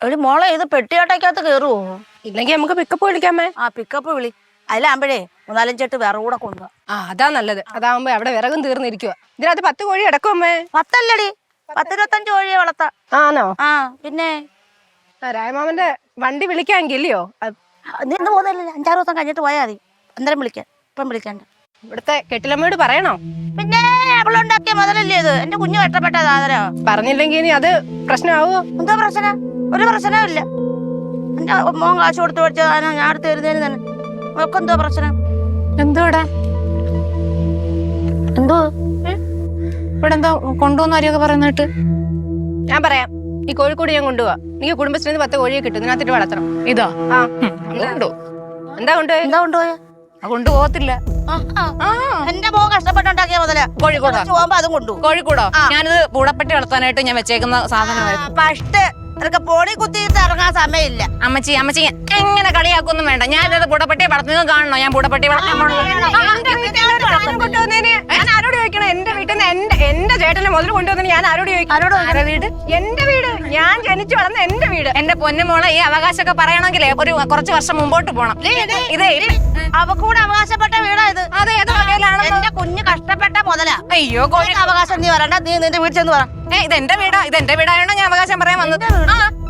ഒരു മോളെ ഇത് പെട്ടിയാട്ടയ്ക്കകത്ത് കയറുവോ ഇല്ലെങ്കിൽ നമുക്ക് പിക്കപ്പ് വിളിക്കാമേ. ആ പിക്കപ്പ് വിളി. അതിലാകുമ്പോഴേ മൂന്നാലഞ്ചെട്ട് വേറെ കൂടെ കൊണ്ടുപോവാ ആ അതാ നല്ലത്. അതാവുമ്പോ അവിടെ വിറകും തീർന്നിരിക്കുക ഇതിനകത്ത് പത്ത് കോഴി അടക്കും അമ്മേ. പത്തല്ലടി. പത്തിരുപത്തഞ്ച് കോഴിയെ വളർത്താം. ആണോ ആ പിന്നെ? രായമാമന്റെ വണ്ടി വിളിക്കാമെങ്കില്ലയോ അഞ്ചാറ് ദിവസം കഴിഞ്ഞിട്ട് പോയാൽ മതി. അന്നേരം വിളിക്കാൻ ഇപ്പം വിളിക്കണ്ട. ഇവിടുത്തെ കെട്ടിലമ്മയോട് പറയണോ? പിന്നെ അവളുണ്ടാക്കിയ മുതലല്ലേ ഇത്? എന്റെ കുഞ്ഞു വെട്ടപ്പെട്ട സാധനോ പറഞ്ഞില്ലെങ്കിൽ ഇനി അത് പ്രശ്നമാവോ? എന്താ പ്രശ്നം? ഒരു പ്രശ്നമില്ല എന്റെ മോൻ കാശ് കൊടുത്തു പഠിച്ച സാധനം ഞാൻ അടുത്ത് തരുന്നതിന് തന്നെ. അവൾക്ക് എന്തോ പ്രശ്നം? എന്തോടാ എന്തോ? ഇവിടെ എന്തോ കൊണ്ടുവന്നു ആരെയൊക്കെ പറയുന്നിട്ട്. ഞാൻ പറയാം. ഈ കോഴിക്കോട് ഞാൻ കൊണ്ടുപോവാ. എനിക്ക് കുടുംബശ്രീന്ന് പത്ത് കോഴിയെ കിട്ടും. ഇതിനകത്തിട്ട് വളർത്തണം. ഇതോ. ആ കൊണ്ടു എന്താ കൊണ്ടുപോയി? എന്താ കൊണ്ടുപോയ? കൊണ്ടുപോകത്തില്ല. എന്റെ മോൻ കഷ്ടപ്പെട്ടുണ്ടാക്കിയ മുതല കോഴിക്കോടോ? പോകുമ്പോ അതും കൊണ്ടു കോഴിക്കോടോ? ആ. ഞാനിത് പൂടപ്പെട്ടി വളർത്താനായിട്ട് ഞാൻ വെച്ചേക്കുന്ന സാധനമായിരുന്നു. പക്ഷേ നിനക്ക് പൊടി കുത്തിയിട്ട് ഇറങ്ങാൻ സമയമില്ല. അമ്മച്ചി അമ്മച്ചി എങ്ങനെ കളിയാക്കൊന്നും വേണ്ട. ഞാൻ ഇത് പൂടപ്പെട്ടി വളർത്തുന്നത് കാണണോ? ഞാൻ പൂടപ്പെട്ടി വളർത്താൻ ഞാൻ ആരോട് ചോദിക്കണം? എന്റെ വീട്ടിൽ നിന്ന് എന്റെ എന്റെ ചേട്ടനെ മുതൽ കൊണ്ടുവന്നതിന് ഞാൻ ആരോട് ചോദിക്കും ആരോട് ആരുടെ വീട്? എന്റെ വീട്. ഞാൻ ജനിച്ചു വളർന്ന എന്റെ വീട് എന്റെ പൊന്നുമോളെ ഈ അവകാശമൊക്കെ പറയണമെങ്കിൽ ഒരു കുറച്ച് വർഷം മുമ്പോട്ട് പോണം. ഇതേ അവക്കൂടെ അവകാശപ്പെട്ട വീടാ ഇത്. അതെ ഏത് വകയിലാണ്? എന്റെ കുഞ്ഞ് കഷ്ടപ്പെട്ട മുതല. അയ്യോ കോഴി. അവകാശം നീ പറയണ്ട നീ നിന്റെ വീട്ടിൽ ചെന്ന് പറ. ഏ ഇത് എന്റെ വീടാ ഇത് എന്റെ വീടായോണ്ട് ഞാൻ അവകാശം പറയാൻ വന്നത്.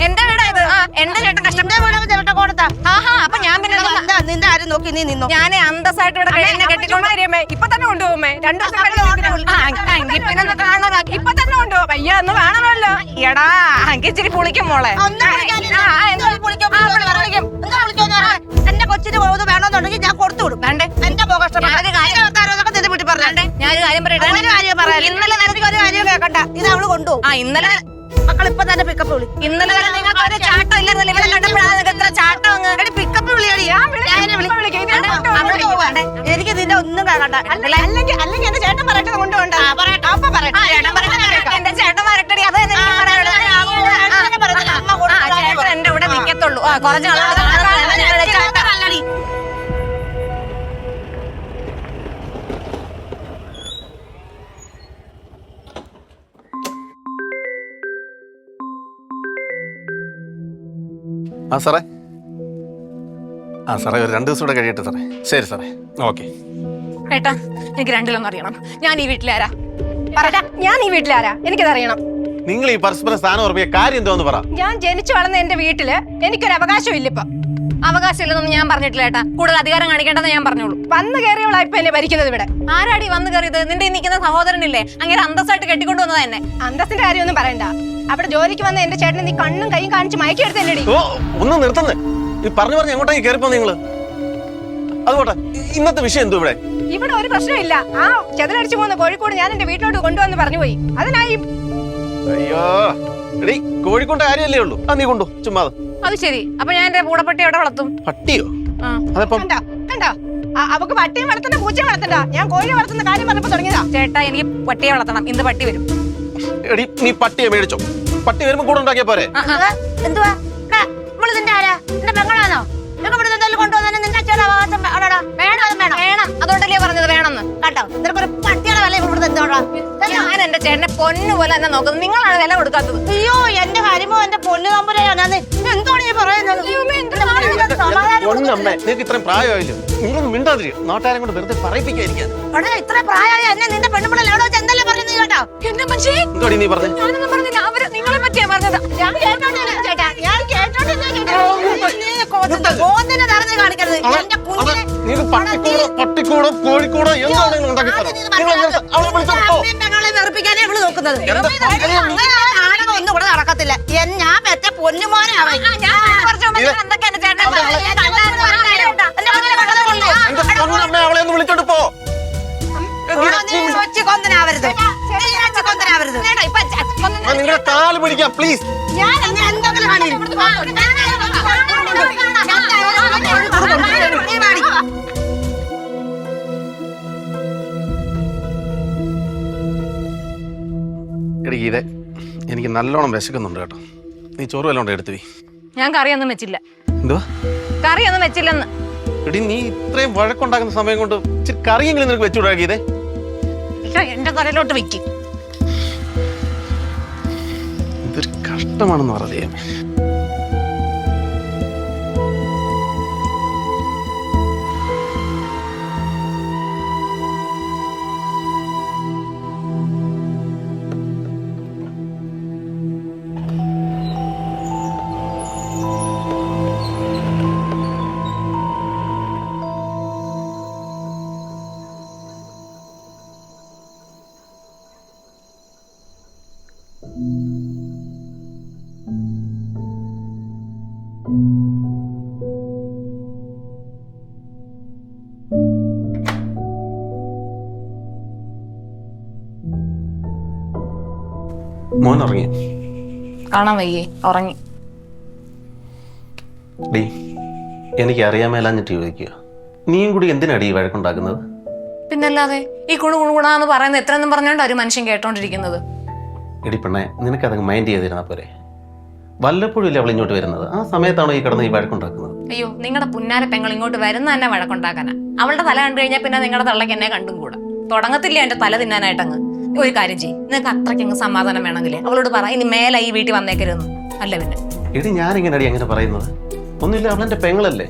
എന്റെ വീടാ? ഇത്. എന്റെ ചേട്ടൻ കഷ്ടപ്പെട്ട ചിരട്ട കൊടുത്താ. ആഹാ അപ്പൊ ഞാൻ പിന്നെ നിന്റെ ആരും നോക്കി നീ നിന്നു. ഞാൻ അന്തസ്സായിട്ട് ഇവിടെ കെട്ടിക്കൊണ്ടേ ഇപ്പൊ തന്നെ കൊണ്ടുപോകുമേ രണ്ടു ദിവസം ഇച്ചിരി പുളിക്കും മോളെ. എന്റെ കൊച്ചിന് പോകുന്നത് വേണമെന്നുണ്ടെങ്കിൽ ഞാൻ കൊടുത്തു വിടും. വേണ്ടേ? എന്റെ എന്റെ ഭർത്താവിനോടൊക്കെ നിന്റെ വീട്ടിൽ പറഞ്ഞേ. ഞാനൊരു കാര്യം പറയട്ടെ? ഒരു കാര്യം പറയാം. ഇന്നലെ നിനക്ക് ഒരു കാര്യം കേൾക്കണ്ട ഇത് അവൾ കൊണ്ടുപോകും. ആ ഇന്നലെ മക്കൾ ഇപ്പൊ തന്നെ പിക്കപ്പ് വിളി. ഇന്നലെ വരെ നിങ്ങൾക്ക് ഒരു ചാട്ടം ഇല്ലായിരുന്നല്ലോ ഇവിടെ കണ്ടപ്പോഴാണ് നിങ്ങൾക്ക് എത്ര ചാട്ടം അങ്ങ്. എടി പിക്കപ്പ് വിളിയടി ഞാൻ വിളിക്കാം. ഇതിനെ കൊണ്ടുപോ. അവിടെ പോവാണ്ടേ എനിക്ക് നിന്റെ ഒന്നും കാണണ്ട അല്ലെങ്കിൽ അല്ലെങ്കിൽ എന്റെ ചേട്ടൻ പറയട്ടെ കൊണ്ടുപോകണ്ട. അപ്പൊ പറയട്ടെ. കുറച്ച് ആ സാറേ. ആ സാറേ ഒരു രണ്ട് ദിവസം കൂടെ കഴിയട്ടെ സാറേ. ശരി സാറേ. ഓക്കെ. ഏട്ടാ എനിക്ക് രണ്ടിലൊന്നും അറിയണം. ഞാൻ ഈ വീട്ടിലാരാ? പറ ഞാൻ ഈ വീട്ടിലാരാ? എനിക്കത് അറിയണം നിങ്ങൾ ഈ പരസ്പരം സ്ഥാനം ഉറപ്പിയ കാര്യം എന്തോന്ന് പറ. ഞാൻ ജനിച്ചു വളർന്ന എന്റെ വീട്ടിൽ എനിക്കൊരു അവകാശം ഇല്ല ഇപ്പൊ. അവകാശമില്ലെന്നൊന്നും ഞാൻ പറഞ്ഞിട്ടില്ല ഏട്ടാ. കൂടുതൽ അധികാരം കാണിക്കേണ്ടെന്ന് ഞാൻ പറഞ്ഞോളൂ വന്ന് കയറിയവളാ ഇപ്പൊ എന്നെ ഭരിക്കുന്നത് ഇവിടെ. ആരാടി വന്ന് കയറിയത്? നിന്റെ ഈ നിൽക്കുന്ന സഹോദരനില്ലേ? അങ്ങനെ അന്തസ്സായിട്ട് കെട്ടിക്കൊണ്ടു വന്നത് തന്നെ അന്തസ്സിന്റെ കാര്യമൊന്നും പറയണ്ട. അവിടെ ജോലിക്ക് വന്ന എന്റെ ചേട്ടനെ നീ കണ്ണും കൈയും കാണിച്ച് മയക്കെടുത്തല്ലേടി ഓ ഒന്ന് നിർത്തുന്നേ. നീ പറഞ്ഞു പറഞ്ഞു എങ്ങോട്ടേക്ക് കയറിപ്പോ നിങ്ങൾ? അതുപോട്ടെ ഇന്നത്തെ വിഷയം എന്തോ ഇവിടെ? ഇവിടെ ഒരു പ്രശ്നമില്ല ആ ചെതലടിച്ചു പോകുന്ന കോഴിക്കോട് ഞാൻ എന്റെ വീട്ടിലോട്ട് കൊണ്ടുവന്ന് പറഞ്ഞു പോയി അതിനായി അയ്യോ. എടീ കോഴിക്കോട്ടെ കാര്യമല്ലേ ഉള്ളൂ. നീ കൊണ്ടു ചുമ്മാ അത് ശരി. അപ്പൊ ഞാൻ എന്റെ പൂടപ്പെട്ടി എവിടെ വളർത്തും? പട്ടിയോ? ആ. അതപ്പം? കണ്ടോ കണ്ടോ? ആ, അവക്ക് പട്ടിയും വളർത്തണ്ട പൂച്ചയും വളർത്തണ്ട. ഞാൻ കോഴി വളർത്തുന്ന കാര്യം പറഞ്ഞപ്പോ തുടങ്ങിയതാ. ചേട്ടാ എനിക്ക് പട്ടിയെ വളർത്തണം. ഇന്ന് പട്ടി വരും. എടി നീ പട്ടിയെ മേടിച്ചോ. പട്ടി വരുമ്പോ കൂടെ ഉണ്ടാക്കിയ പോരെ. എന്തുവാ? നിന്റെ ആരാ? നിന്റെ പെങ്ങളാണോ അതുകൊണ്ടല്ലേ പറഞ്ഞത് വേണമെന്ന്? കേട്ടോ? നിനക്കൊരു പട്ടിയുടെ വില ഇവിടെ എന്തോടാ ഞാൻ എന്റെ ചേട്ടനെ പൊന്നു പോലെ തന്നെ നോക്കുന്നത്. നിങ്ങളാണ് വില കൊടുക്കാത്തത്. അയ്യോ എന്റെ കാര്യമോ എന്റെ പൊന്നു തമ്പുരയാണ് എന്താണ് ഞാൻ പറയുന്നത് ഇത്രയും പ്രായമായില്ലോ? നിങ്ങളൊന്നും മിണ്ടാതിരി നാട്ടുകാരെ കൊണ്ട് വെറുതെ പറയിപ്പിക്കാതിരിക്കാൻ ഇവിടെ ഇത്ര പ്രായമായ എന്നെ നിന്റെ പെണ്ണുപിള്ളൽ എവിടെ വെച്ച് എന്തല്ലേ പറയുന്നത് കേട്ടോ? എന്നെ നീ പറഞ്ഞേ? ഞാനൊന്നും പറഞ്ഞില്ല. അവർ നിങ്ങളെ പറ്റിയാ പറഞ്ഞത്. ഞാൻ ചേട്ടാ. ഞാൻ കേട്ടോണ്ടില്ല ചേട്ടാ നീ കൊച്ചിന്റെ കോന്നിനെ നിറഞ്ഞ് കാണിക്കരുത് എന്റെ കുഞ്ഞിനെ നീക്ക് പട്ടിക്കൂടോ പട്ടിക്കൂടോ കോഴിക്കൂടോ എന്താണ് നിങ്ങൾ ഉണ്ടാക്കി തരാം നിങ്ങൾ എങ്ങനെ- അവളെ വിളിച്ചോ വെറുപ്പിക്കാനേ ഇവൾ നോക്കുന്നത്? അങ്ങനെ നാടകം ഒന്നും ഇവിടെ നടക്കത്തില്ല. ഞാൻ പെറ്റ പൊന്നുമോനെ നിങ്ങൾ? അവളെ ഒന്ന് വിളിച്ചോണ്ട് പോ. കൊന്തനാവരുത് കൊന്തനാവരുത് നിങ്ങളുടെ കാൽ പിടിക്കാം പ്ലീസ് ഞാൻ ഗീതെ എനിക്ക് നല്ലോണം വിശക്കുന്നുണ്ട് കേട്ടോ. നീ ചോറ് വല്ലതും കൊണ്ട് എടുത്തു പോയി ഞാൻ കറിയൊന്നും വെച്ചില്ല. എന്തുവാ? കറിയൊന്നും വെച്ചില്ലെന്ന്. എടി നീ ഇത്രയും വഴക്കുണ്ടാക്കുന്ന സമയം കൊണ്ട് ഇച്ചിരി കറിയെങ്കിലും നിനക്ക് വെച്ചുകൂടാ ഗീതേ. എന്റെ കറിയിലോട്ട് വെക്കും. കഷ്ടമാണെന്ന് പറയാം മോൻ ഉറങ്ങി കാണാൻ ഉറങ്ങി. എനിക്ക് നീയും കൂടി പിന്നല്ലാതെ ഈ കുണു കുണുകുണാന്ന് പറയുന്നത് എത്രയെന്നും പറഞ്ഞോണ്ടാ ഒരു മനുഷ്യൻ കേട്ടോണ്ടിരിക്കുന്നത്? എടി പെണ്ണെ നിനക്കതങ്ങ് മൈൻഡ് ചെയ്തിരുന്നാ പോരെ. വല്ലപ്പോഴും അവൾ ഇങ്ങോട്ട് വരുന്നത്? ആ സമയത്താണോ ഈ കിടന്ന് ഈ വഴക്കുണ്ടാക്കുന്നത്? അയ്യോ നിങ്ങളുടെ പുന്നാര പെങ്ങൾ ഇങ്ങോട്ട് വരുന്ന തന്നെ വഴക്കുണ്ടാക്കാനാ. അവളുടെ തല കണ്ടു കഴിഞ്ഞാൽ പിന്നെ നിങ്ങളുടെ തള്ളക്ക് എന്നെ കണ്ടും കൂടെ. തുടങ്ങത്തില്ല എന്റെ തല തിന്നാനായിട്ട് അങ്ങ് ഒരു കാര്യം ചെയ്യും. നിങ്ങൾക്ക് അത്രയ്ക്ക് അങ്ങ് സമാധാനം വേണമെങ്കിൽ അവളോട് പറ ഇനി മേലെ ഈ വീട്ടിൽ വന്നേക്കരുതെന്ന്. അല്ല പിന്നെ. എടി ഞാൻ അടി അങ്ങനെ പറയുന്നത്. ഒന്നുമില്ല അവളെന്റെ പെങ്ങളല്ലേ?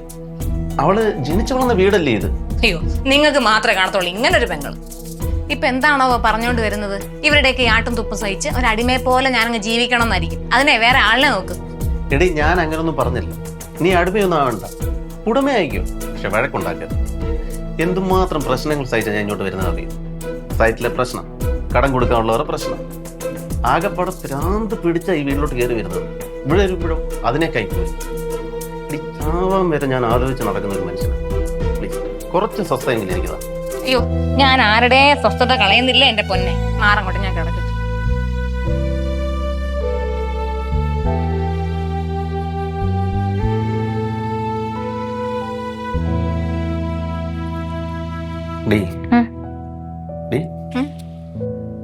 അവൾ ജനിച്ചു വളർന്ന വീടല്ലേ ഇത്? അയ്യോ നിങ്ങൾക്ക് മാത്രമേ കാണത്തുള്ളൂ. ഇങ്ങനെ ഒരു പെങ്ങൾ ഇപ്പൊ എന്താണോ പറഞ്ഞുകൊണ്ട് വരുന്നത്? ഇവരുടെയൊക്കെ ആട്ടും തുപ്പും സഹിച്ച് ഒരു അടിമയെ പോലെ ഞാനങ്ങ് ജീവിക്കണം എന്നായിരിക്കും അതിനെ വേറെ ആളിനെ നോക്ക്. എടി ഞാൻ അങ്ങനൊന്നും പറഞ്ഞില്ല. നീ അടിമയൊന്നും ആവണ്ട. ഉടമയായിരിക്കും. പക്ഷെ വഴക്കുണ്ടാക്കരുത്. എന്തുമാത്രം പ്രശ്നങ്ങൾ സഹിച്ചാൽ ഞാൻ ഇങ്ങോട്ട് വരുന്നത് അറിയും? സൈറ്റിലെ പ്രശ്നം. കടം കൊടുക്കാനുള്ളവരുടെ പ്രശ്നം. ആകെപ്പാടെ ഭ്രാന്ത് പിടിച്ച ഈ വീട്ടിലോട്ട് കയറി വരുന്നത്. ഇവിടെ വരുമ്പോഴും അതിനെ കൈപ്പോയി ചാവാൻ വരെ ഞാൻ ആലോചിച്ച് നടക്കുന്ന ഒരു മനുഷ്യനാണ് പ്ലീസ് കുറച്ച് സ്വസ്ഥയെങ്കിലും എനിക്ക് താ. അയ്യോ ഞാൻ ആരുടെ സ്വസ്ഥത കളയുന്നില്ല എന്റെ പൊന്നെ. മാറങ്ങോട്ട് ഞാൻ കിടക്കും.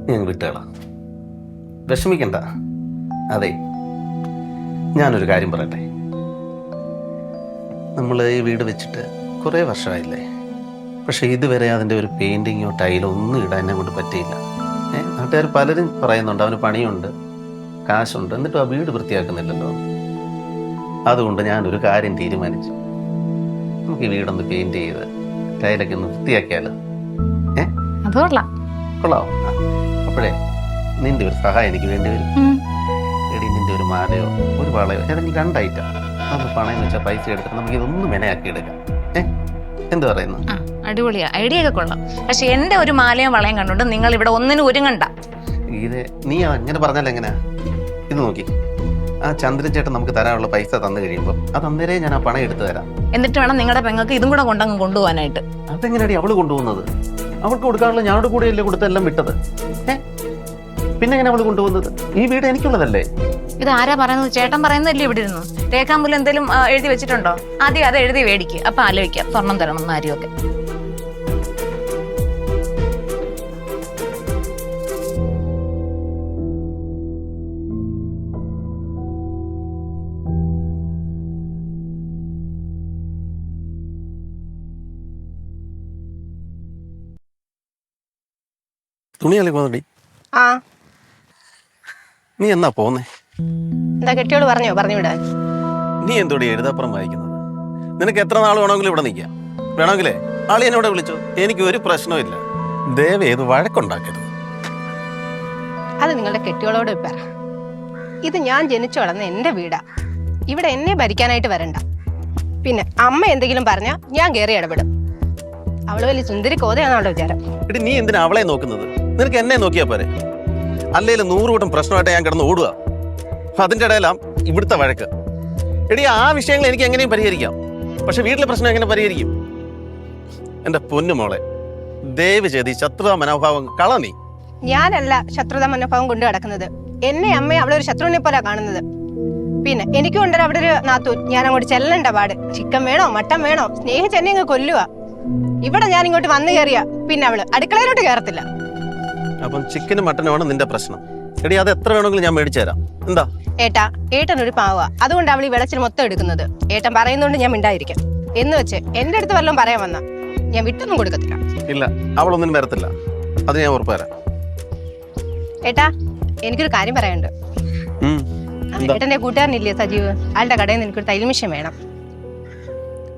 ഞാൻ വിഷമിക്കണ്ട. അതെ ഞാനൊരു കാര്യം പറയട്ടെ. നമ്മൾ ഈ വീട് വെച്ചിട്ട് കുറേ വർഷമായില്ലേ? പക്ഷെ ഇതുവരെ അതിന്റെ ഒരു പെയിന്റിങ്ങോ ടൈലോ ഒന്നും ഇടാൻ എന്നെ കൊണ്ട് പറ്റിയില്ല. ഏഹ് നാട്ടുകാർ പലരും പറയുന്നുണ്ട് അവന് പണിയുണ്ട് കാശുണ്ട് എന്നിട്ടും ആ വീട് വൃത്തിയാക്കുന്നില്ലല്ലോ. അതുകൊണ്ട് ഞാനൊരു കാര്യം തീരുമാനിച്ചു. നമുക്ക് ഈ വീടൊന്ന് പെയിന്റ് ചെയ്ത് ടൈലൊക്കെ ഒന്ന് വൃത്തിയാക്കിയാലോ? ഏഹ് അത് കൊള്ളാം. കൊള്ളാവോ. അപ്പോഴേ നിന്റെ ഒരു സഹായം എനിക്ക് വേണ്ടി വരും. എടി നിന്റെ ഒരു മാലയോ ഒരു വളയോ ഏതെങ്കിലും രണ്ടായിട്ടാ നമുക്ക് പണയം വെച്ചാൽ പൈസ എടുത്തിട്ട് നമുക്ക് ഇതൊന്നും മെനയാക്കി എടുക്കാം. ഏഹ് എന്ത് പറയുന്നു? അടിപൊളിയാ. ഐഡിയ ഒക്കെ കൊള്ളാം. പക്ഷെ എന്റെ ഒരു മാലയും വളയും കണ്ടുകൊണ്ട് നിങ്ങൾ ഇവിടെ ഒന്നിനും ഒരുങ്ങണ്ട. ഇത് നീ അങ്ങനെ പറഞ്ഞാൽ എങ്ങനെയാ ഇത് നോക്കി. ആ ചന്ദ്രചേട്ടൻ നമുക്ക് തരാനുള്ള പൈസ തന്നു കഴിയുമ്പോൾ അത് അന്നേരെ ഞാൻ ആ പണം എടുത്തു തരാം. എന്നിട്ട് വേണം നിങ്ങളുടെ പെങ്ങൾക്ക് ഇതും കൂടെ കൊണ്ടങ്ങ് കൊണ്ടുപോകാനായിട്ട്. അതെങ്ങനെയാടി അവൾ കൊണ്ടുപോകുന്നത്? അവൾക്ക് കൊടുക്കാനുള്ള ഞാനോട് കൂടെയല്ലേ കൊടുത്തെല്ലാം വിട്ടത്? ഏ? പിന്നെ എങ്ങനെ അവൾ കൊണ്ടുപോകുന്നത്? ഈ വീട് എനിക്കുള്ളതല്ലേ? ഇത് ആരാ പറയുന്നത്? ചേട്ടൻ പറയുന്നതല്ലേ ഇവിടെ ഇരുന്നു. രേഖാമൂലം എന്തെങ്കിലും എഴുതി വെച്ചിട്ടുണ്ടോ? ആദ്യം അത് എഴുതി മേടിക്കുക അപ്പൊ ആലോചിക്കാം. സ്വർണം തരണം എന്ന് തുണിയല്ലേ പോകുന്നടി ആ. നീ എന്നാ പോന്നേ? എന്താ കെട്ടിയോട് പറഞ്ഞോ പറഞ്ഞു വിടാൻ നീ എന്തോടി എഴുതാപ്പുറം വായിക്കുന്നത്? നിനക്ക് എത്ര നാൾ വേണമെങ്കിലും ഇവിടെ നിൽക്കാം. വേണമെങ്കിലേ ആളി എന്നോട് വിളിച്ചു? എനിക്ക് ഒരു പ്രശ്നവും ദയവ് ഏത് വഴക്കുണ്ടാക്കരുത്. അത് നിങ്ങളുടെ കെട്ടിയോളോട് പറ. ഇത് ഞാൻ ജനിച്ചു വളർന്ന എന്റെ വീടാ. ഇവിടെ എന്നെ ഭരിക്കാനായിട്ട് വരണ്ട. പിന്നെ അമ്മ എന്തെങ്കിലും പറഞ്ഞാ ഞാൻ കേറി ഇടപെടും. അവൾ വലിയ സുന്ദരി കോതയാണോ വിചാരം. എടി നീ എന്തിനാ അവളെ നോക്കുന്നത്? നിനക്ക് എന്നെ നോക്കിയാ പോരെ? അല്ലെങ്കിൽ നൂറ് കൂട്ടം പ്രശ്നമായിട്ട് ഞാൻ കിടന്ന് ഓടുക. അതിന്റെ ഇടയിലാം ഇവിടുത്തെ വഴക്ക്. എടി ആ വിഷയങ്ങൾ എനിക്ക് എങ്ങനെയും പരിഹരിക്കാം. പക്ഷെ വീട്ടിലെ പ്രശ്നം എങ്ങനെ പരിഹരിക്കും? എന്റെ പൊന്നു മോളെ ദയവ് ചെയ്ത് ഈ ശത്രുതാ മനോഭാവം കള ഞാനല്ല ശത്രുത മനോഭാവം കൊണ്ട് കിടക്കുന്നത് എന്നെ അമ്മ അവിടെ ഒരു ശത്രുവിനെ പോലെ കാണുന്നത്. പിന്നെ എനിക്കും ഉണ്ടല്ലോ അവിടെ ഒരു നാത്തു ഞാൻ അങ്ങോട്ട് ചെല്ലണ്ട പാട്. ചിക്കൻ വേണോ? മട്ടൻ വേണോ? സ്നേഹിച്ച് എന്നെ കൊല്ലുവാ. കൊല്ലുക ഇവിടെ ഞാൻ ഇങ്ങോട്ട് വന്നു കയറിയ. പിന്നെ അവൾ അടുക്കളയിലോട്ട് കയറത്തില്ല. അപ്പം ചിക്കനും മട്ടനുമാണ് നിന്റെ പ്രശ്നം. എടി അത് എത്ര വേണമെങ്കിലും ഞാൻ മേടിച്ചു തരാം. എന്താ? ഏട്ടാ ഏട്ടൻ ഒരു പാവ. അതുകൊണ്ട് അവൾ ഈ വെളച്ചിൽ മൊത്തം എടുക്കുന്നത്. ഏട്ടൻ പറയുന്നോണ്ട് ഞാൻ മിണ്ടായിരിക്കാം. എന്ന് വെച്ച് എന്റെ അടുത്ത് വല്ലതും പറയാൻ വന്ന ഞാൻ വിട്ടൊന്നും കൊടുക്കത്തില്ല. ഇല്ല അവളൊന്നും വരത്തില്ല. അത് ഞാൻ ഉറപ്പ് തരാം. ഏട്ടാ എനിക്കൊരു കാര്യം പറയാനുണ്ട്? ഏട്ടന്റെ കൂട്ടുകാരനില്ലേ സജീവ്? ആളുടെ കടയിൽ നിന്ന് എനിക്കൊരു മെഷീൻ വേണം.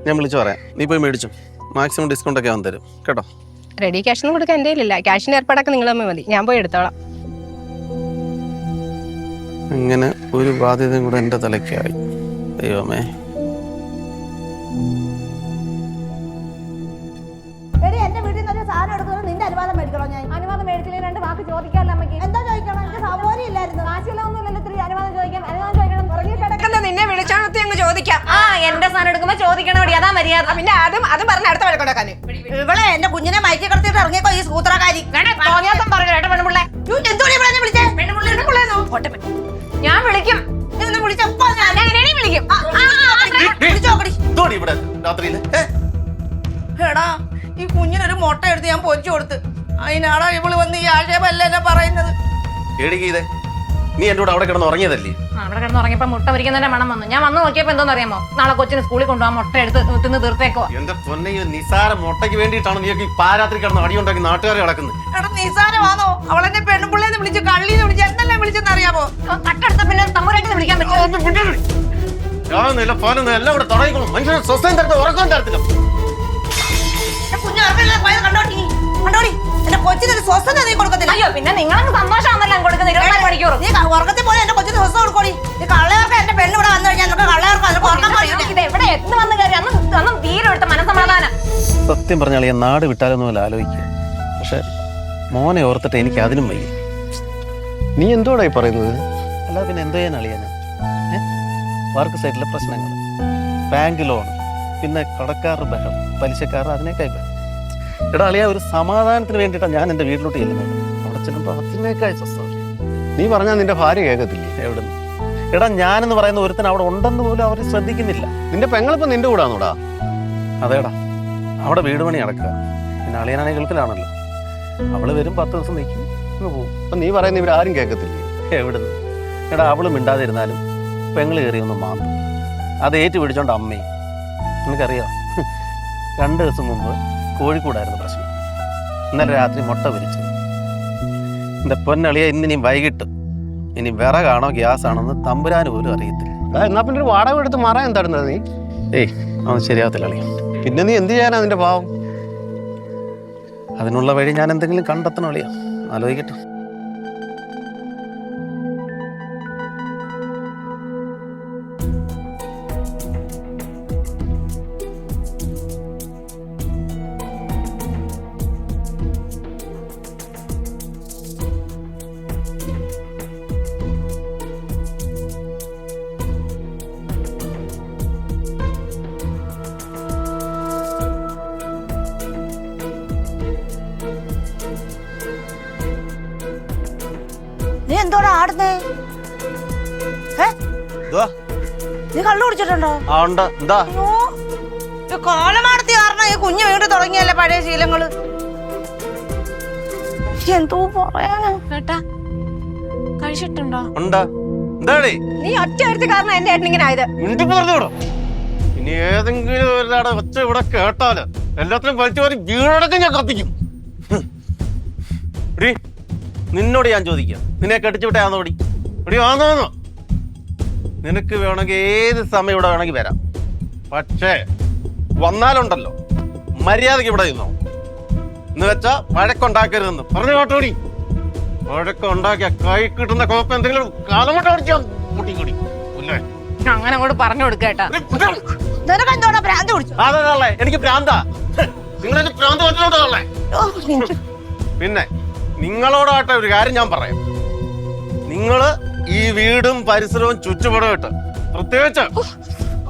ഞാൻ വിളിച്ചു പറയാം. നീ പോയി മേടിച്ചു. മാക്സിമം ഡിസ്കൗണ്ട് ഒക്കെ അവൻ തരും. കേട്ടോ? റെഡി ക്യാഷ് ഒന്നും കൊടുക്കാൻ എന്റെ കയ്യിലില്ല. ക്യാഷിന് ഏർപ്പാടൊക്കെ നിങ്ങൾ തമ്മിൽ മതി. ഞാൻ പോയി എടുത്തോളാം. അങ്ങനെ ഒരു ബാധ്യതയും കൂടെ എന്റെ തലയ്ക്കായി. ദൈവമേ. എന്റെ സാധനം എടുക്കുമ്പോ ചോദിക്കണോടി അതാ മര്യാദ. പിന്നെ അതും അതും പറഞ്ഞ അടുത്ത വഴക്കുണ്ടാക്കാന് ഇവിടെ എന്റെ കുഞ്ഞിനെ മയക്കി കിടത്തിട്ട് ഇറങ്ങിക്കോ ഈ സൂത്രക്കാരി തോന്നിയാസം പറഞ്ഞു കേട്ടോ പെണ്ണുപിള്ളേ എന്തുകൊണ്ട് ഇവിടെ വിളിച്ചേ? പെണ്ണുപിള്ളേ ഞാൻ വിളിക്കും. വിളിച്ചപ്പോ വിളിക്കും. വിളിച്ചോക്കടി ഇവിടെ രാത്രിയിൽ? എടാ ഈ കുഞ്ഞിനൊരു മുട്ട എടുത്ത് ഞാൻ പൊരിച്ചു കൊടുത്ത്. അതിനാടാ ഇവൾ വന്ന് ഈ ആക്ഷേപല്ല എന്നെ പറയുന്നത്. എടി ഗീതേ നീ എന്റെ കൂടെ അവിടെ കിടന്ന് ഉറങ്ങിയതല്ലേ? ആ, അവിടെ കിടന്ന് ഉറങ്ങിയപ്പോ മുട്ട പൊരിക്കുന്നതിന്റെ മണം വന്നു. ഞാൻ വന്ന് നോക്കിയപ്പോ എന്തോന്ന് അറിയാമോ? നാളെ കൊച്ചിന് സ്കൂളിൽ കൊണ്ടുപോകാൻ മുട്ട എടുത്ത് തിന്ന് തീർത്തേക്കോ എന്റെ പൊന്നെ നിസാര മുട്ടയ്ക്ക് വേണ്ടിയിട്ടാണ് നീ ഈ പാരാത്രി കിടന്ന് അടിയുണ്ടാക്കി നാട്ടുകാരെ കിടക്കുന്നത്. എടാ നിസാരമാണോ അവളെന്നെ പെണ്ണുപിള്ളേന്ന് വിളിച്ച് കള്ളിന്ന് വിളിച്ച് എന്തെല്ലാം വിളിച്ചെന്ന് അറിയാമോ തട്ടെടുത്ത പിന്നെ തമ്പുരാട്ടി വിളിക്കാൻ പറ്റുമോ? ഞാനൊന്നുമില്ല ഫോനൊന്നും എല്ലാം കൂടെ തുടങ്ങിക്കോളും. മനുഷ്യനെ സ്വസ്ഥം തരത്തില്ല ഉറക്കം തരത്തില്ല. കുഞ്ഞു ഉറപ്പില്ല പോയത് കണ്ടോടി? കണ്ടോടി? എന്റെ കൊച്ചിനൊരു സ്വസ്ഥത നീ കൊടുക്കത്തില്ല. അയ്യോ പിന്നെ നിങ്ങൾക്ക് സന്തോഷമാണല്ലോ കൊടുക്കുന്നത്. ഇരുപത്തിനാല് മണിക്കൂർ നീ ഉറക്കത്തിൽ പോലെ എന്റെ കൊച്ചിന് സ്വസ്ഥത കൊടുക്കോടി. നീ കള്ളയർക്ക് എന്റെ പെണ്ണ് ഇവിടെ വന്നു കഴിഞ്ഞാൽ നമുക്ക് കള്ളയർക്ക് അതിന് ഉറക്കം കഴിയില്ല ഇത് എവിടെ എന്ന് വന്ന് കയറി അന്ന് അന്നും തീരെ എടുത്ത മനസ്സമാധാനം. സത്യം പറഞ്ഞാൽ ഈ നാട് വിട്ടാലൊന്നും അല്ല ആലോചിക്കുക പക്ഷെ മോനെ ഓർത്തിട്ട് എനിക്ക് അതിനും വയ്യ. നീ എന്തോടായി പറയുന്നത്? അല്ലാതെ പിന്നെ എന്തോ ചെയ്യാൻ അളിയാന? വർക്ക് സൈഡിലെ പ്രശ്നങ്ങൾ. ബാങ്ക് ലോൺ പിന്നെ കടക്കാർ ബഹളം പലിശക്കാർ അതിനേക്കായി ബഹം എടാ അളിയ ഒരു സമാധാനത്തിന് വേണ്ടിയിട്ടാണ് ഞാൻ എന്റെ വീട്ടിലോട്ട് ചെല്ലുന്നത്. അവിടെ ചെല്ലുമ്പോൾ പ്രാർത്ഥനയൊക്കെ നീ പറഞ്ഞാൽ നിന്റെ ഭാര്യ കേൾക്കത്തില്ലേ? എവിടെ നിന്ന് എടാ ഞാനെന്ന് പറയുന്ന ഒരുത്തൻ അവിടെ ഉണ്ടെന്ന് പോലും അവർ ശ്രദ്ധിക്കുന്നില്ല. നിന്റെ പെങ്ങളിപ്പോ നിന്റെ കൂടാന്നോടാ? അതേടാ അവിടെ വീട് പണി നടക്കുക. പിന്നെ അളിയനാണെങ്കിൽ ഗൾഫിലാണല്ലോ. അവൾ വരും പത്ത് ദിവസം നിൽക്കും പോകും അപ്പൊ നീ പറയുന്ന ഇവരാരും കേൾക്കത്തില്ലേ? എവിടുന്ന്? എടാ അവൾ മിണ്ടാതിരുന്നാലും പെങ്ങൾ കയറി ഒന്ന് മാന്തും അത് ഏറ്റു പിടിച്ചോണ്ട് അമ്മയും നിനക്കറിയാം? രണ്ട് ദിവസം മുമ്പ് കോഴിക്കോടായിരുന്നു പ്രശ്നം. ഇന്നലെ രാത്രി മുട്ട പൊരിച്ചത്. എന്റെ പൊന്നളിയ ഇന്നിനി വൈകിട്ട് ഇനി വിറകാണോ ഗ്യാസ് ആണോന്ന് തമ്പുരാന് പോലും അറിയത്തില്ല. എന്നാ പിന്നെ ഒരു വാടക എടുത്ത് മാറാൻ എന്താടുന്നത് നീ? ഏയ് അതൊന്നും ശരിയാകത്തില്ല അളിയ. പിന്നെ നീ എന്ത് ചെയ്യാനാ നിന്റെ പാവം? അതിനുള്ള വഴി ഞാൻ എന്തെങ്കിലും കണ്ടെത്തണം അളിയ. ആലോചിക്കട്ടെ. നീ കള്ളു കുടിച്ചിട്ടുണ്ടോ? ആ ഉണ്ട്. എന്താ? കോലമാടത്തി കാരണം ഈ കുഞ്ഞു വീട് തുടങ്ങിയല്ലേ പഴയ ശീലങ്ങൾ. എന്തോ പറയാനാ. കേട്ടാ കഴിച്ചിട്ടുണ്ടോ? ഉണ്ട്. എന്താണേ നീ ഒറ്റ ഒരുത്തി കാരണം എന്റെ ഏട്ടൻ ഇങ്ങനെ ആയത്. മിണ്ടി പറഞ്ഞോടോ? ഇനി ഏതെങ്കിലും ഒരാടെ ഒച്ച ഇവിടെ കേട്ടാൽ എല്ലാത്തിനും വലിച്ചു ഒരു വീടടക്കം ഞാൻ കത്തിക്കും. നിന്നോട് ഞാൻ ചോദിക്കാം. നിന്നെ കെട്ടിച്ചു വിട്ടാന്നോടി എടി ആന്നോന്നോ. നിനക്ക് വേണമെങ്കിൽ ഏത് സമയം ഇവിടെ വേണമെങ്കിൽ വരാം. പക്ഷേ വന്നാലുണ്ടല്ലോ. മര്യാദയ്ക്ക് ഇവിടെ നിന്നോ എന്ന് വെച്ചാ വഴക്കുണ്ടാക്കരുതെന്ന്. പറഞ്ഞു കേട്ടോടി വഴക്കുണ്ടാക്കിയ കൈ കിട്ടുന്ന കോപ്പ് എന്തെങ്കിലും കാലം കൊണ്ട് അടിച്ചാൽ കൂട്ടി കൂടി അങ്ങനെ അങ്ങോട്ട് പറഞ്ഞു കൊടുക്കേട്ടാ ഭ്രാന്ത് കുടിച്ചു അതല്ലേ എനിക്ക് ഭ്രാന്താ. നിങ്ങളെനിക്ക് ഭ്രാന്ത് പറ്റുന്നുണ്ടല്ലേ പിന്നെ നിങ്ങളോടാട്ടെ ഒരു കാര്യം ഞാൻ പറയാം. നിങ്ങൾ ഈ വീടും പരിസരവും ചുറ്റുപടം ഇട്ട്. പ്രത്യേകിച്ച്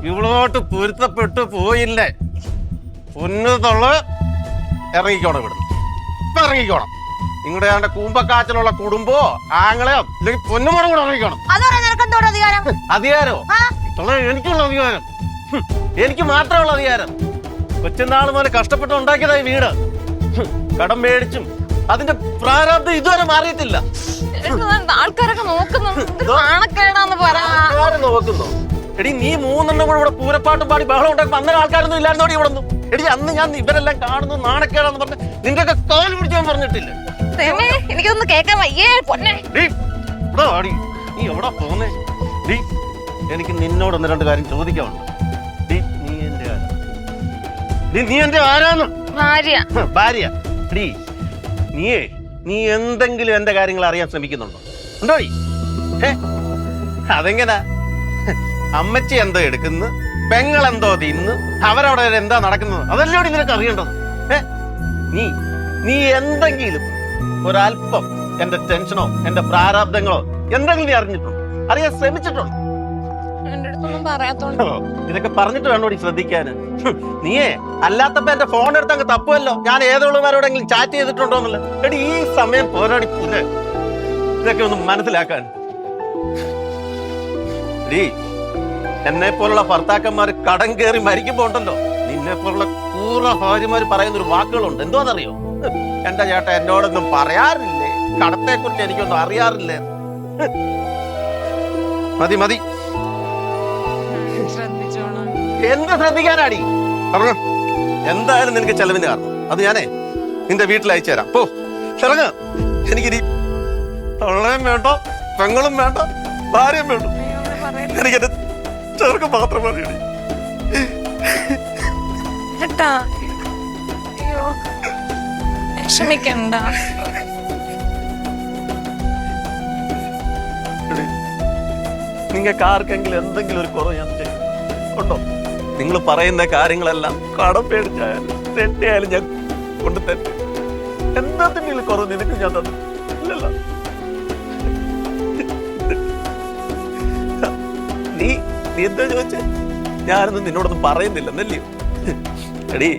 ഇവളോട്ട് പൊരുത്തപ്പെട്ട് പോയില്ലേ? പൊന്നതുള്ള ഇറങ്ങിക്കോണം ഇവിടുന്ന്. ഇപ്പൊ ഇറങ്ങിക്കോണം. നിങ്ങളുടെ ആണ്ട് കൂമ്പക്കാച്ചിലുള്ള കുടുംബോ ആങ്ങളെയോ ഇല്ലെങ്കിൽ പൊന്നുമോടെ കൂടെ ഇറങ്ങിക്കോണം. അധികാരം? എനിക്കുള്ള അധികാരം. എനിക്ക് മാത്രമുള്ള അധികാരം. കൊച്ചുനാൾ മുതൽ കഷ്ടപ്പെട്ട് ഉണ്ടാക്കിയതായി വീട്. കടം മേടിച്ചും അതിന്റെ പ്രാരാബ്ദം ഇതുവരെ മാറിയിട്ടില്ല. ആൾക്കാരൊക്കെ നോക്കുന്നു. നോക്കുന്നു. എടി നീ മൂന്നെണ്ണം കൂടെ ഇവിടെ പൂരപ്പാട്ടും പാടി ബഹളം അന്നേരം ആൾക്കാരൊന്നും ഇല്ലായിരുന്നോടി ഇവിടെ ഒന്നും എടി അന്ന് ഞാൻ ഇവരെല്ലാം കാണുന്നു നാണക്കേടാന്ന് പറഞ്ഞ് നിന്റെയൊക്കെ കാൽ പിടിച്ചാൻ പറഞ്ഞിട്ടില്ല. എനിക്കൊന്ന് കേക്കാൻ വയ്യേ പൊന്നെ. ഇവിടെ. നീ എവിടെ പോന്നേ ഡീ എനിക്ക് നിന്നോട് ഒന്ന് രണ്ട് കാര്യം ചോദിക്കാനുണ്ട്. ഡീ നീ എന്റെ ആരാ? ഡീ നീ എന്റെ ആരാന്ന്? ഭാര്യ. ഭാര്യ. ഡീ നീയേ നീ എന്തെങ്കിലും എന്റെ കാര്യങ്ങൾ അറിയാൻ ശ്രമിക്കുന്നുണ്ടോ? ഉണ്ടോ അതെങ്ങനാ? അമ്മച്ചി എന്തോ എടുക്കുന്നു പെങ്ങൾ എന്തോ തിന്ന് അവരവിടെ എന്താ നടക്കുന്നത്? അതല്ലോടി നിനക്ക് അറിയേണ്ടത്. ഏ നീ നീ എന്തെങ്കിലും ഒരല്പം എന്റെ ടെൻഷനോ എന്റെ പ്രാരാബ്ദങ്ങളോ എന്തെങ്കിലും നീ അറിഞ്ഞിട്ടുണ്ടോ? അറിയാൻ ശ്രമിച്ചിട്ടുണ്ടോ? എന്റെ പറയാത്തോണ്ട്. ഇതൊക്കെ പറഞ്ഞിട്ട് വേണോടി ശ്രദ്ധിക്കാന്. ഹും, നീയേ അല്ലാത്തപ്പോ എന്റെ ഫോൺ എടുത്ത് അങ്ങ് തപ്പുമല്ലോ ഞാൻ ഏതുള്ളവരോടെങ്കിലും ചാറ്റ് ചെയ്തിട്ടുണ്ടോ എന്നല്ലേ എടി ഈ സമയം പോരാടി പുല്ല്. ഇതൊക്കെ ഒന്ന് മനസ്സിലാക്കാൻ. എടി എന്നെ പോലുള്ള ഭർത്താക്കന്മാർ കടം കയറി മരിക്കുമ്പോ ഉണ്ടല്ലോ. നിന്നെ പോലുള്ള പൂർണ ഭാര്യമാര് പറയുന്ന ഒരു വാക്കുകളുണ്ട്. എന്തോന്നറിയോ? എന്റെ ചേട്ടൻ എന്നോടൊന്നും പറയാറില്ലേ? കടത്തെ കുറിച്ച് എനിക്കൊന്നും അറിയാറില്ലേ. മതി മതി. എന്ത് ശ്രദ്ധിക്കാനാടി? പറഞ്ഞു എന്തായാലും നിനക്ക് ചെലവിന് കാരണം. അത് ഞാനേ നിന്റെ വീട്ടിൽ അയച്ചു തരാം. പോ. ഇറങ്ങ. എനിക്കിനി തള്ളയും വേണ്ട പെങ്ങളും വേണ്ട ഭാര്യയും വേണ്ട. എനിക്ക് എന്റെ ചെറുക്ക് മാത്രം മതി. വിഷമിക്കണ്ട. നിങ്ങൾക്ക് ആർക്കെങ്കിലും എന്തെങ്കിലും ഒരു കുറവ് ഞാൻ ചെയ്യും. ഉണ്ടോ? നിങ്ങൾ പറയുന്ന കാര്യങ്ങളെല്ലാം കടം പേടിച്ചായാലും ഞാൻ കൊണ്ട് തെറ്റി എന്താത്തിന്റെ കുറവ് നിനക്ക് ഞാൻ തന്നു. ഇല്ലല്ലോ. നീ നീ എന്താ ചോദിച്ചേ? ഞാനൊന്നും നിന്നോടൊന്നും പറയുന്നില്ലെന്നല്ലയോ എടീ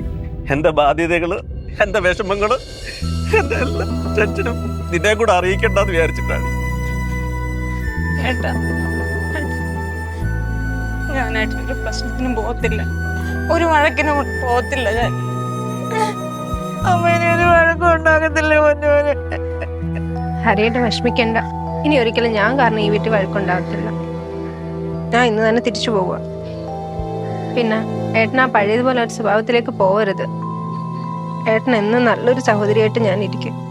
എന്റെ ബാധ്യതകൾ എന്റെ വിഷമങ്ങൾ എന്റെ എല്ലാ ടെൻഷനും നിന്നെ കൂടെ അറിയിക്കണ്ടെന്ന് വിചാരിച്ചിട്ടാണ്. ഏട്ടാ ഞാനായിട്ടൊരു പ്രശ്നത്തിനും പോകത്തില്ല. ഒരു വഴക്കിനും പോകത്തില്ല ഞാൻ. അമ്മേനെ ഒരു വഴക്കും ഉണ്ടാകത്തില്ല പൊന്നോന് ഹരിയേട്ടൻ വിഷമിക്കണ്ട. ഇനി ഒരിക്കലും ഞാൻ കാരണം ഈ വീട്ടിൽ വഴക്കുണ്ടാകത്തില്ല. ഞാൻ ഇന്ന് തന്നെ തിരിച്ചു പോവുക. പിന്നെ ഏട്ടനാ പഴയതുപോലെ ഒരു സ്വഭാവത്തിലേക്ക് പോവരുത്. ഏട്ടൻ എന്നും നല്ലൊരു സഹോദരിയായിട്ട് ഞാൻ ഇരിക്കും.